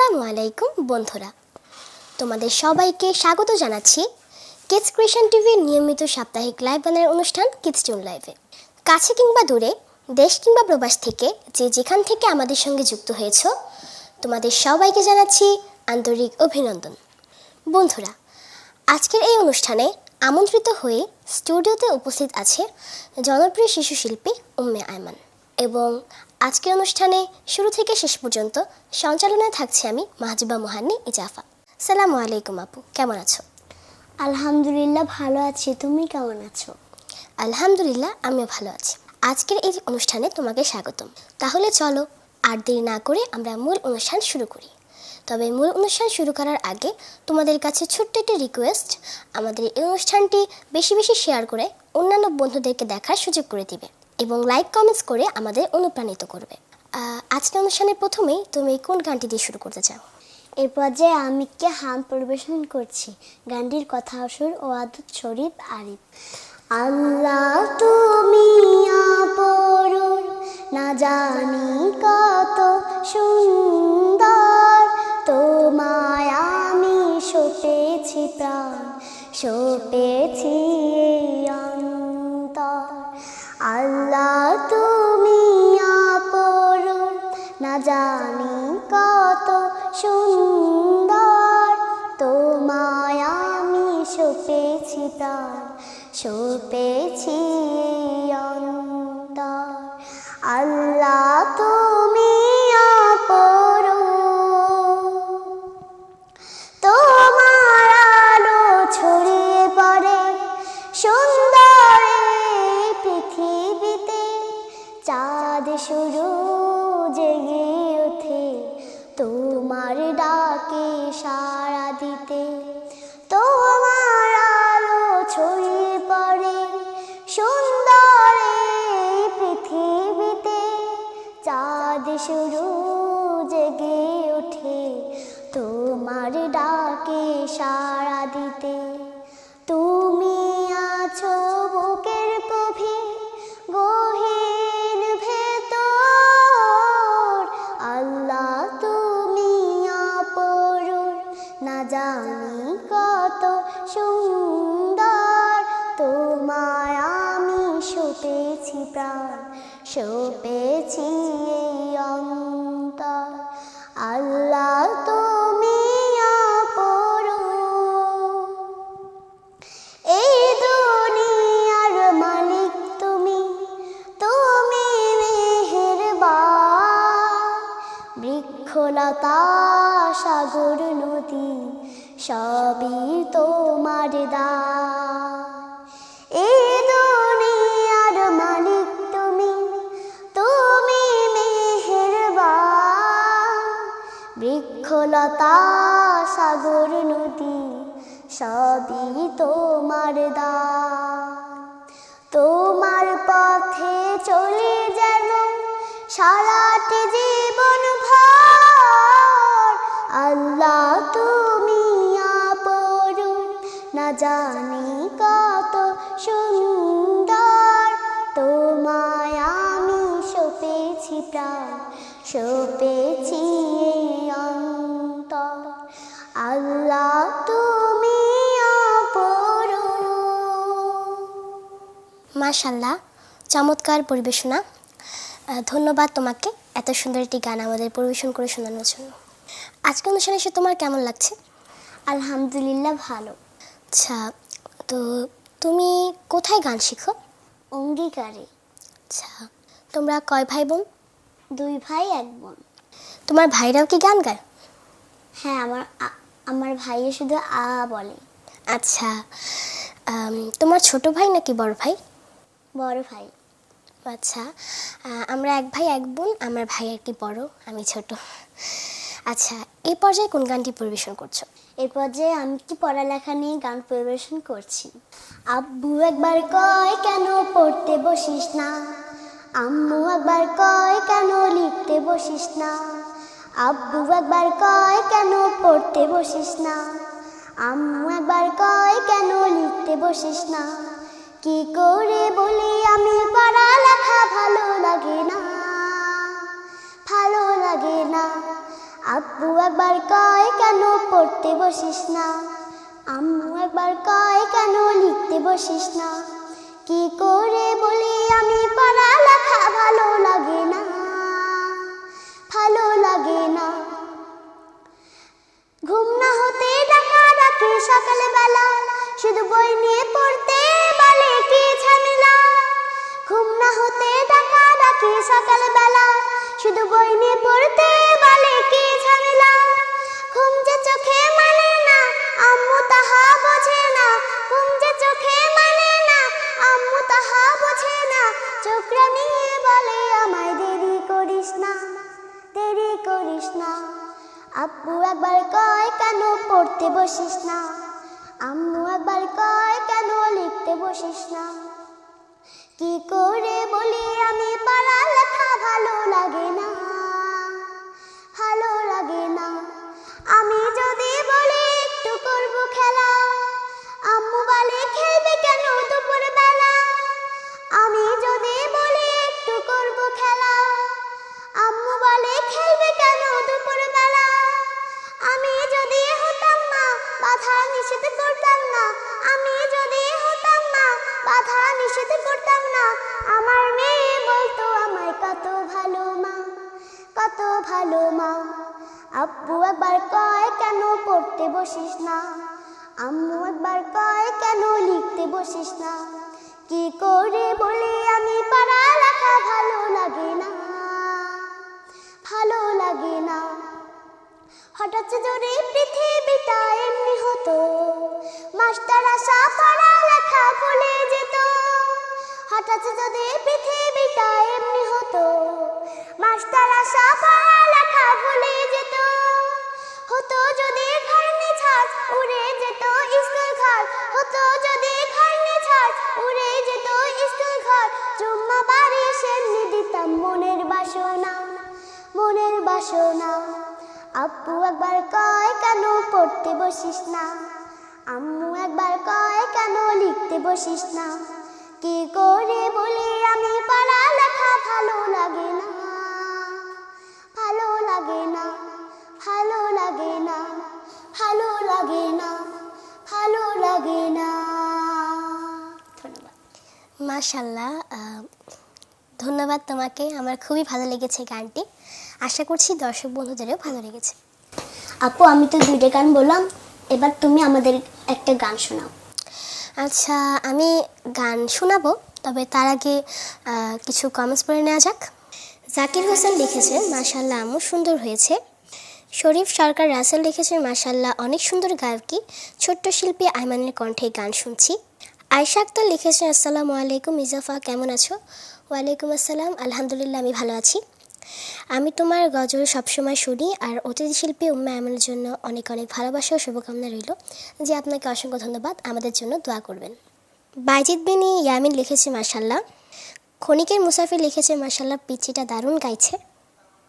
আসসালামু আলাইকুম, বন্ধুরা। তোমাদের সবাইকে স্বাগত জানাচ্ছি কিডস ক্রিয়েশন টিভির নিয়মিত সাপ্তাহিক লাইভ গানের অনুষ্ঠান কিডস টিউন লাইভে কাছে কিংবা দূরে, দেশ কিংবা প্রবাস থেকে যে যেখান থেকে আমাদের সঙ্গে যুক্ত হয়েছ, তোমাদের সবাইকে জানাচ্ছি আন্তরিক অভিনন্দন। বন্ধুরা, আজকের এই অনুষ্ঠানে আমন্ত্রিত হয়ে স্টুডিওতে উপস্থিত আছে জনপ্রিয় শিশু শিল্পী উম্মে আয়মান এবং আজকের অনুষ্ঠানে শুরু থেকে শেষ পর্যন্ত সঞ্চালনায় থাকছে আমি মাহজুবা মোহান্নি ইজাফা। সালামু আলাইকুম আপু কেমন আছো? আলহামদুলিল্লাহ ভালো আছি তুমি কেমন আছো? আলহামদুলিল্লাহ আমিও ভালো আছি। আজকের এই অনুষ্ঠানে তোমাকে স্বাগতম। তাহলে চলো আর দেরি না করে আমরা মূল অনুষ্ঠান শুরু করি। তবে মূল অনুষ্ঠান শুরু করার আগে তোমাদের কাছে ছোট্ট একটি রিকোয়েস্ট আমাদের এই অনুষ্ঠানটি বেশি বেশি শেয়ার করে অন্যান্য বন্ধুদেরকে দেখার সুযোগ করে দিবে। এবং লাইক কমেন্টস করে আমাদের অনুপ্রাণিত করবে। আহ, আজকের অনুষ্ঠানের প্রথমেই তুমি কোন গানটি দিয়ে শুরু করতে চাও? এরপর যে আমিককে হাম পরিবেশন করছি। গানটির কথা সুর ও আদুত শরীফ আরিফ। আল্লাহ তুমি না জানি কত সুন্দর। তোমায় আমি সপেছি প্রাণ সপেছি আল্লাহ তুমি আপরুর না জানি কত সুন্দর। তোমায় আমি সপেছি তার, সপেছি অন্তর। আল্লাহ তুমি সপেছি প্রাণ সপেছি পেয়েছি অন্তর। আল্লাহ সবই তোমার দান। মাশাল্লাহ চমৎকার পরিবেশনা। ধন্যবাদ তোমাকে এত সুন্দর একটি গান আমাদের পরিবেশন করে শোনানোর জন্য। আজকে অনুষ্ঠানে এসে তোমার কেমন লাগছে? আলহামদুলিল্লাহ ভালো। আচ্ছা তো তুমি কোথায় গান শিখো? অঙ্গীকারে। আচ্ছা তোমরা কয় ভাই বোন? দুই ভাই এক বোন। তোমার ভাইরাও কি গান গায়? হ্যাঁ আমার আমার ভাইয়ে শুধু আ বলে। আচ্ছা তোমার ছোট ভাই নাকি বড় ভাই? বড় ভাই। আচ্ছা আমরা এক ভাই, এক বোন, আমার ভাই আর কি বড়, আমি ছোট। আচ্ছা এই পর্যায়ে কোন গানটি পরিবেশন করছ? এরপর পর্যায়ে আমি কি পড়ালেখা নিয়ে গান পরিবেশন করছি? আব্বু একবার কয়, কেন পড়তে বসিস না? আম্মু একবার কয়, কেন লিখতে বসিস না? আব্বু একবার কয়, কেন পড়তে বসিস না? আম্মু একবার কয়, কেন লিখতে বসিস না? কি করে বলি আমি? পড়া লেখা ভালো লাগে না। ভালো লাগে না। আব্বু একবার কয়, কেন পড়তে বসিস না? আম্মু একবার কয়, কেন লিখতে বসিস না? কি করে বলি আমি? পড়া লেখা ভালো লাগে না। ভালো লাগে না। ঘুম না হতে ডাকা ডাকে সকালে বেলা শুধু বই নিয়ে পড়তে হতে ডাকা ডাকে সকালে বেলা শুধু বই নিয়ে পড়তে বলে কি ঝামেলা? ঘুম যে চোখে মানে না, আম্মু তাহা বোঝে না। ঘুম যে চোখে মানে না, আম্মু তাহা বোঝে না। চোখরা নিয়ে বলে, আমায় দেরি করিস না, দেরি করিস না। আব্বু একবার কয়, কেন পড়তে বসিস না? আম্মু একবার কয়, কেন লিখতে বসিস না? কি করে বলি আমি? পড়ালেখা ভালো লাগে না ভালো লাগে না। আমি মনের বাসনা আব্বু একবার কয়, কেন পড়তে বসিস না? আম্মু একবার কয়, কেন লিখতে বসিস না? কি করে বলি আমি পড়ালেখা ভালো লাগে না? ভালো লাগে না। ভালো লাগে না। ভালো লাগে না। ভালো লাগে না। ধন্যবাদ। মাশাল্লাহ ধন্যবাদ তোমাকে। আমার খুবই ভালো লেগেছে গানটি। আশা করছি দর্শক বন্ধুদেরও ভালো লেগেছে। আপু, আমি তো দুইটা গান বললাম, এবার তুমি আমাদের একটা গান শোনাও। আচ্ছা আমি গান শোনাবো, তবে তার আগে কিছু কমেন্টস পড়ে নেওয়া যাক। জাকির হোসেন লিখেছেন মাশাল্লাহ আমু সুন্দর হয়েছে। শরীফ সরকার রাসেল লিখেছেন মাশাল্লাহ অনেক সুন্দর গায়কী। ছোট্ট শিল্পী আইমানের কণ্ঠে গান শুনছি। আয়শা আক্তার লিখেছেন আসসালামু আলাইকুম, ইজাফা, কেমন আছো? ওয়ালাইকুম আসসালাম, আলহামদুলিল্লাহ, আমি ভালো আছি। আমি তোমার গজল সবসময় শুনি আর অতিথি শিল্পী উম্মা এমনের জন্য অনেক অনেক ভালোবাসা ও শুভকামনা রইল যে আপনাকে অসংখ্য ধন্যবাদ। আমাদের জন্য দোয়া করবেন। বাইজিদ বিনি ইয়ামিন লিখেছে মার্শাল্লাহ ক্ষণিকের মুসাফির লিখেছে মার্শাল্লাহ পিচিটা দারুণ গাইছে।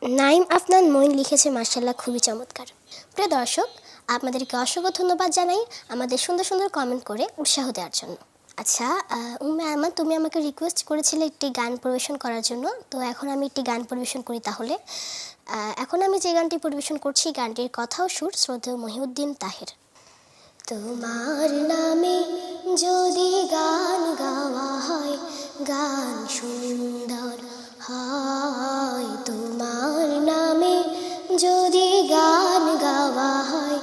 নাইম আফনান মইন লিখেছে মার্শাল্লাহ খুবই চমৎকার। প্রিয় দর্শক, আপনাদেরকে অসংখ্য ধন্যবাদ জানাই আমাদের সুন্দর সুন্দর কমেন্ট করে উৎসাহ দেওয়ার জন্য। আচ্ছা উম্মে আমার তুমি আমাকে রিকোয়েস্ট করেছিলে একটি গান পরিবেশন করার জন্য, তো এখন আমি একটি গান পরিবেশন করি তাহলে। এখন আমি যে গানটি পরিবেশন করছি গানটির কথাও সুর, শ্রদ্ধেয় মহিউদ্দিন তাহের। তোমার নামে যদি গান গাওয়া হয়, গান সুন্দর হয়। তোমার নামে যদি গান গাওয়া হয়,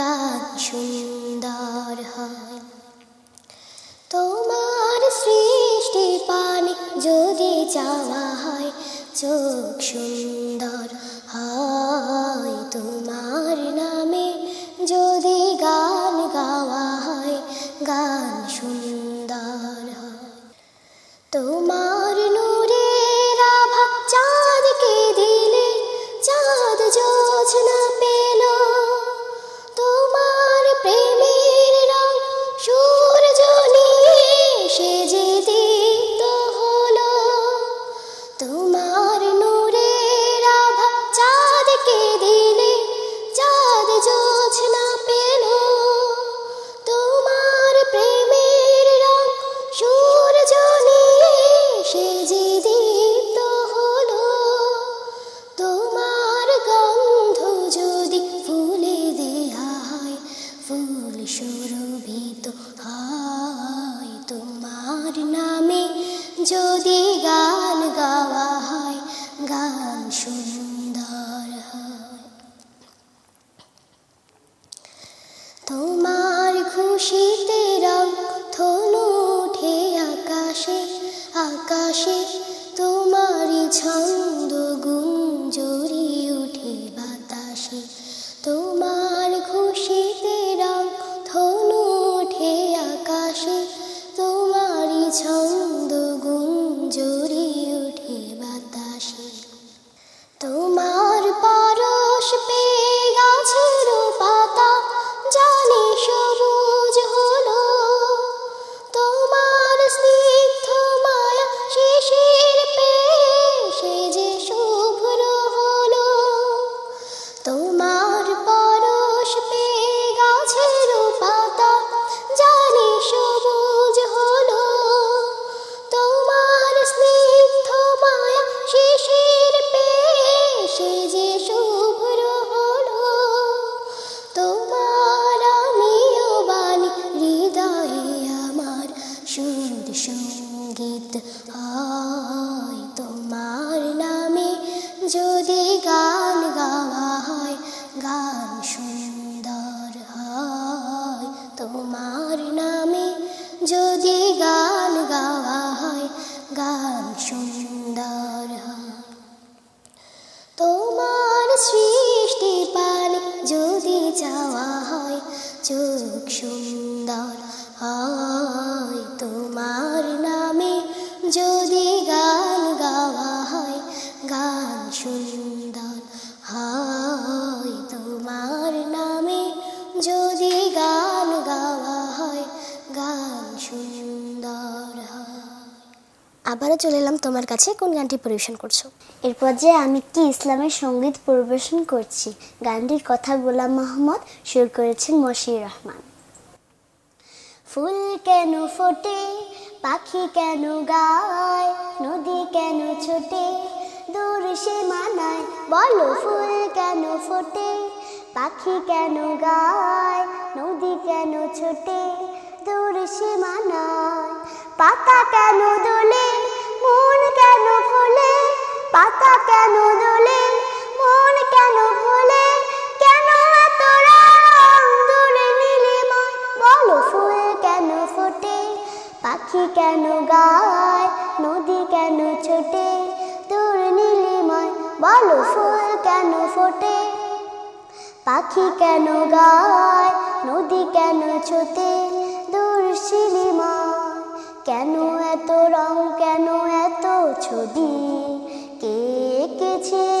গান সুন্দর হয়। চাওয়া হয় চোখ সুন্দর হয় তোমার। যদি গান গাওয়া হয় গান সুন্দর তোমার সৃষ্টি পানে যদি যাওয়া হয় চোখ সুন্দর আবারও চলে এলাম তোমার কাছে কোন গানটি পরিবেশন করছ? এরপর যে আমি কি ইসলামের সংগীত পরিবেশন করছি। গানটির কথা গোলাম মোহাম্মদ সুর করেছেন মশির রহমান। ফুল কেন ফোটে, পাখি কেন গায়, নদী কেন ছোটে, দূর সে মানায়, বলো ফুল কেন ফোটে, পাখি কেন গায়, নদী কেন ছোটে, দূর সে মানায়, পাতা কেন দোলে পাতা কেন দোলে মন কেন ভোলে? কেন এত রং দূরে নীলিময় বলো, ফুল কেন ফোটে? পাখি কেন গায়? নদী কেন ছোটে? দূর নীলিময় বলো, ফুল কেন ফোটে? পাখি কেন গায়? নদী কেন ছোটে? দূর শিলিময় কেন এত রং? কেন এত ছবি? 些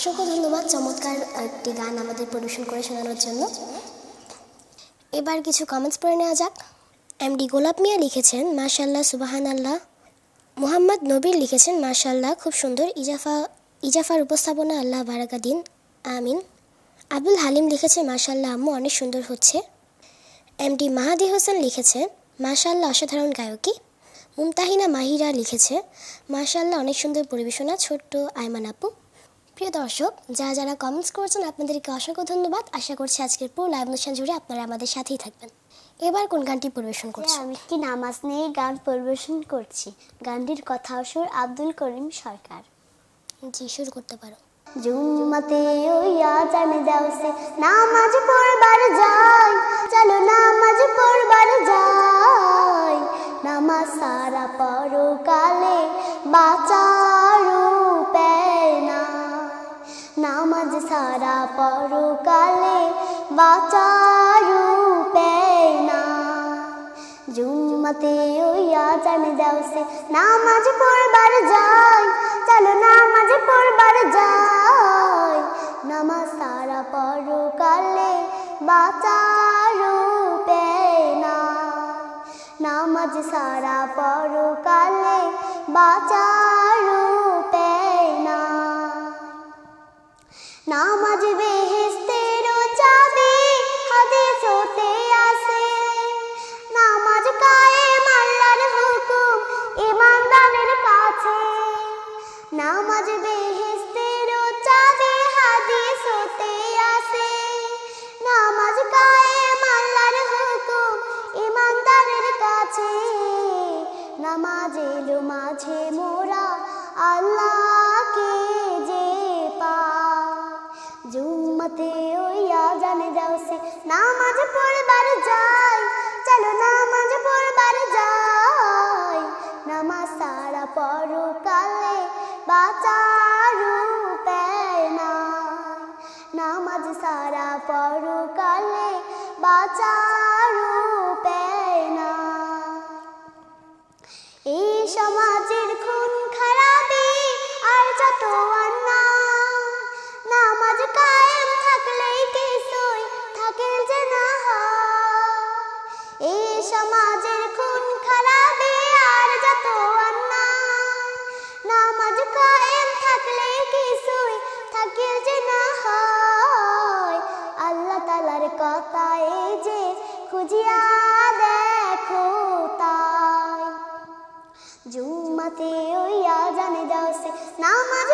অসংখ্য ধন্যবাদ চমৎকার একটি গান আমাদের পরিবেশন করে শোনানোর জন্য। এবার কিছু কমেন্টস পড়ে নেওয়া যাক। এমডি গোলাপ মিয়া লিখেছেন মাশাল্লাহ সুবাহান আল্লাহ মোহাম্মদ নবীর লিখেছেন মাশাল্লাহ খুব সুন্দর। ইজাফা, ইজাফার উপস্থাপনা আল্লাহ বারাকা দিন। আমিন। আবুল হালিম লিখেছে মাশাল্লাহ আম্মু অনেক সুন্দর হচ্ছে। এমডি মাহাদি হোসেন লিখেছে মাশাল্লাহ অসাধারণ গায়কী মুমতাহিনা মাহিরা লিখেছে মাশাল্লাহ অনেক সুন্দর পরিবেশনা। ছোট্ট আয়মান আপু। প্রিয় দর্শক যারা যারা কমেন্টস করেছেন আপনাদেরকে অসংখ্য ধন্যবাদ। আশা করছি আজকের পুরো লাইভ অনুষ্ঠান জুড়ে আপনারা আমাদের সাথেই থাকবেন। এবার কোন গানটি পরিবেশন করছে আমি কি নামাজ নিয়ে গান পরিবেশন করছি। গানটির কথা সুর আব্দুল করিম সরকার। জি শুরু করতে পারো। জুম্মাতে ওই আজান দাও সে নামাজ পড়বার যাই চলো নামাজ পড়বার যাই নামাজ সারা পরকালে বাঁচার নামাজ সারা পরকালে বাঁচার না জুম্মাতে ওই আজান দেওসে নামাজ পড়বার যাই চলো নামাজ পড়বার যাই নামাজ সারা পরকালে বাঁচার না নামাজ সারা পরকালে বাঁচার পড়বার যাই চলো জুম্মাতে ওই আজানে দাওসে নামাজ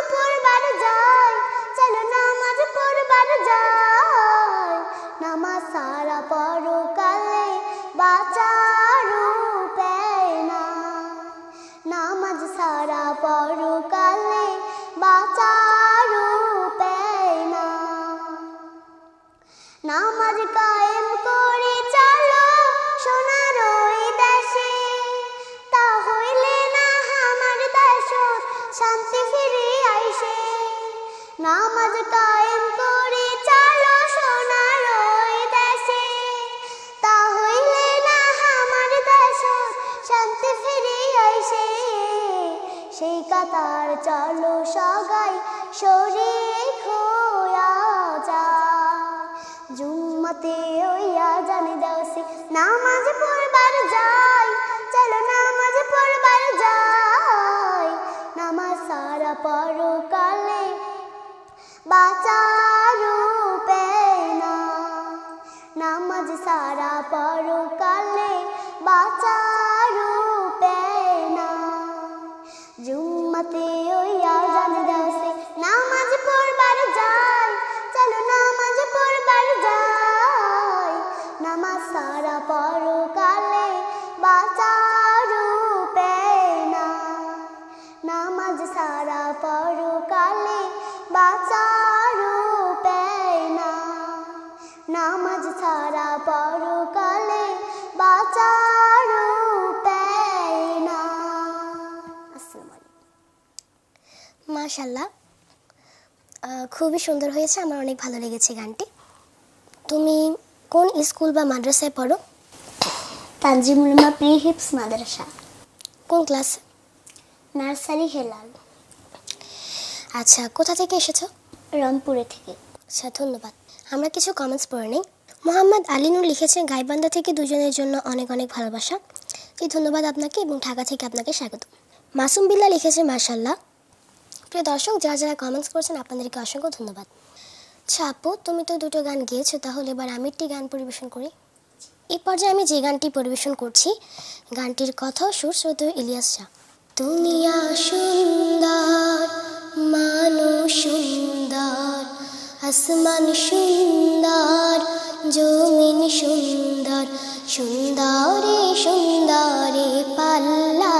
জুম্মাতে ওই আজানে দাওসে নামাজ পড়বার যাই চলো নামাজ পড়বার যাই। নামাজ সারা পরকালে মাশাল্লাহ খুবই সুন্দর হয়েছে আমার অনেক ভালো লেগেছে গানটি। তুমি কোন স্কুল বা মাদ্রাসায় পড়ো? তানজিমুল মা প্রি হিপস মাদ্রাসা। কোন ক্লাস? নার্সারি হেলাল। আচ্ছা কোথা থেকে এসেছ? রংপুরে থেকে। আচ্ছা ধন্যবাদ। আমরা কিছু কমেন্টস পড়ে নিই। মোহাম্মদ আলিনুর লিখেছেন গাইবান্ধা থেকে দুজনের জন্য অনেক অনেক ভালোবাসা। এই ধন্যবাদ আপনাকে এবং ঢাকা থেকে আপনাকে স্বাগত। মাসুম বিল্লা লিখেছে মার্শাল্লাহ প্রিয় দর্শক, যারা যারা কমেন্টস করছেন, আপনাদেরকে অসংখ্য ধন্যবাদ। আচ্ছা আপু, তুমি তো দুটো গান গেয়েছো, তাহলে এবার আমি একটি গান পরিবেশন করি। এই পর্যায়ে আমি যে গানটি পরিবেশন করছি, গানটির কথাও সুর শ্রোত ইলিয়াস শাহ। দুনিয়া সুন্দর মানুষ সুন্দর, আসমান সুন্দর, জমিন সুন্দর, সুন্দরে সুন্দরে পাল্লা।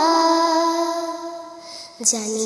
জানি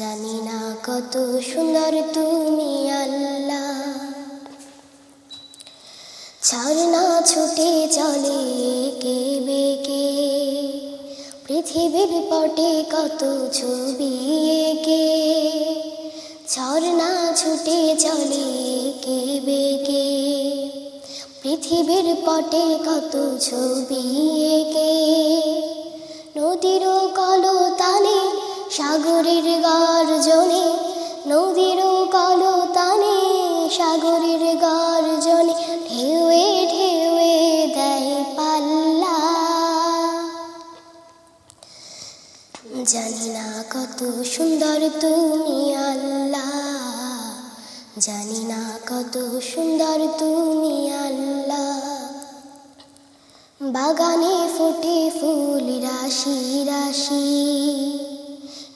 জানি না কত সুন্দর তুমি আল্লাহ। ঝর্ণা ছুটে চলে কে বেকে। পৃথিবীর পটে কত ছবি এঁকে। ঝর্ণা ছুটে চলে কে বেকে। পৃথিবীর পটে কত ছবি এঁকে। নদীর কলতানে সাগরের গর্জনে নদীর কালো কলতানে সাগরের গর্জনে ঢেউয়ে ঢেউয়ে দেয় পাল্লা। জানি না কত সুন্দর তুমি আল্লাহ, জানি না কত সুন্দর তুমি আল্লাহ। বাগানে ফুটে ফুল, রাশি রাশি।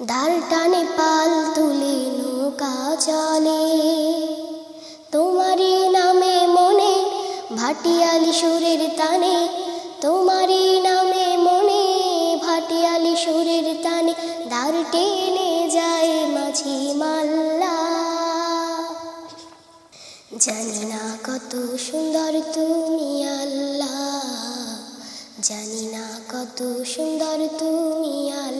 দাঁড় টানে পাল তুলে নৌকা চলে। তোমারই নামে মনে ভাটিয়ালি সুরের তানে, তোমারই নামে মনে ভাটিয়ালি সুরের তানে দাঁড় টেনে যায় মাঝি মাল্লা। জানি না কত সুন্দর তুমি আল্লাহ, জানি না কত সুন্দর তুমি আল্লাহ।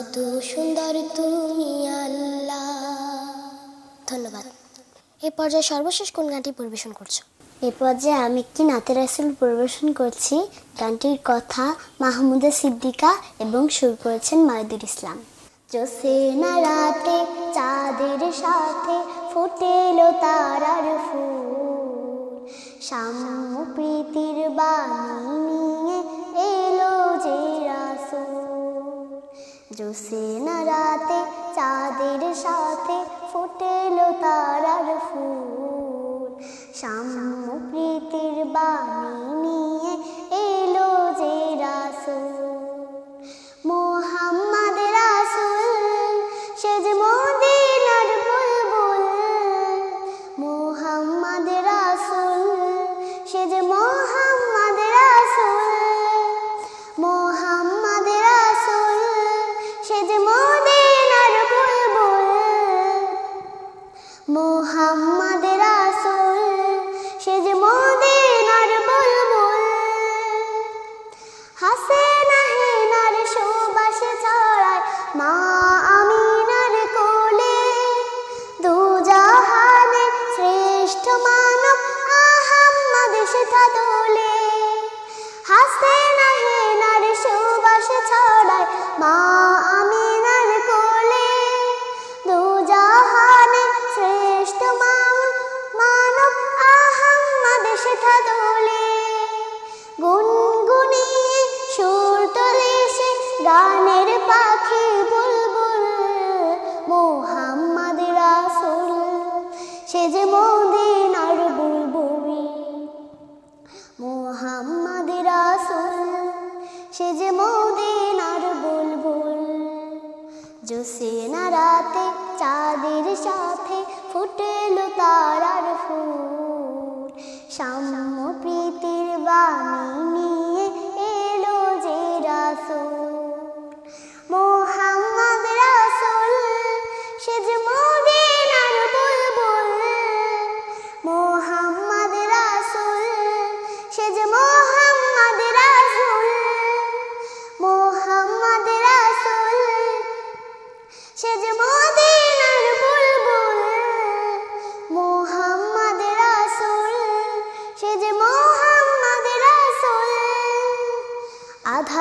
কত সুন্দর তুমি আল্লাহ। ধন্যবাদ। এই পর্যায়ে সর্বশেষ কোন গানটি পরিবেশন করছ? এ পর্যায়ে আমি একটি নাতের আসল পরিবেশন করছি? গানটির কথা মাহমুদা সিদ্দিকা এবং সুর করেছেন মাহিদুল ইসলাম। জোসেনা রাতে চাঁদের সাথে ফুটেলো তারার ফুল। সাম্য প্রীতির বাণী জোসেনা রাতে চাঁদের সাথে ফুটেলো তারার ফুল। সাম্য প্রীতির বাণী নিয়ে এলো যে রাসূল।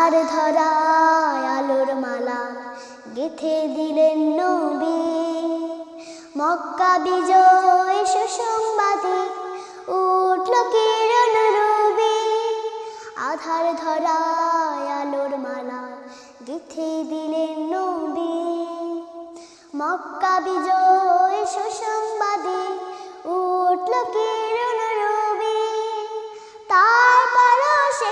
আধার ধরায় আলোর মালা গেথে দিলেন নবী। মক্কা বিজয় সুসংবাদে উঠল কিরণ রবি। আধার ধরায় আলোর মালা গেথে দিলেন নবী। মক্কা বিজয় সুসংবাদে উঠল কিরণ রবি। তার পরশে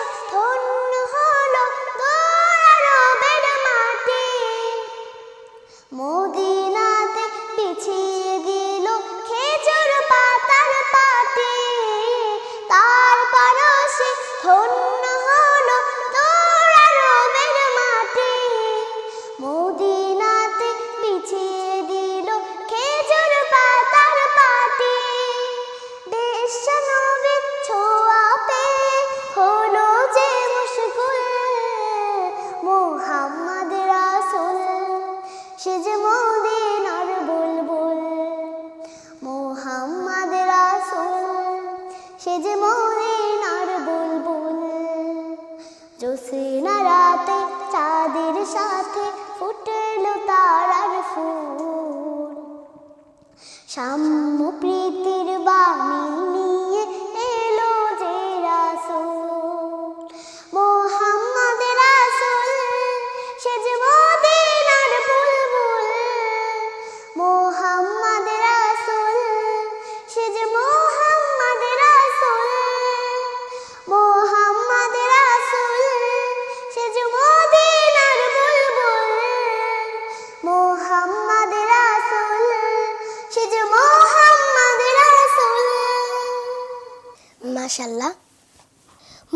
মাশাল্লাহ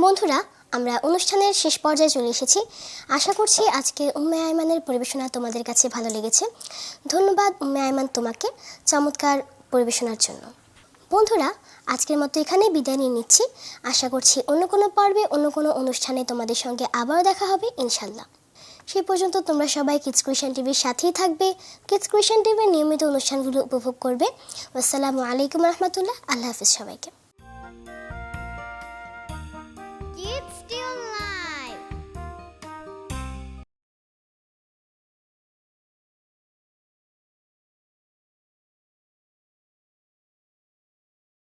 বন্ধুরা, আমরা অনুষ্ঠানের শেষ পর্যায়ে চলে এসেছি। আশা করছি আজকে উম্মে আয়মানের পরিবেশনা তোমাদের কাছে ভালো লেগেছে। ধন্যবাদ উম্মে আয়মান তোমাকে চমৎকার পরিবেশনার জন্য। বন্ধুরা, আজকের মতো এখানে বিদায় নিয়ে নিচ্ছি। আশা করছি অন্য কোনো পর্বে, অন্য কোনো অনুষ্ঠানে তোমাদের সঙ্গে আবারও দেখা হবে ইনশাল্লাহ সেই পর্যন্ত তোমরা সবাই কিডস ক্রিশন টিভির সাথেই থাকবে। কিডস ক্রিশন টিভির নিয়মিত অনুষ্ঠানগুলো উপভোগ করবে। আসসালামু আলাইকুম রহমতুল্লাহ। আল্লাহ হাফিজ সবাইকে।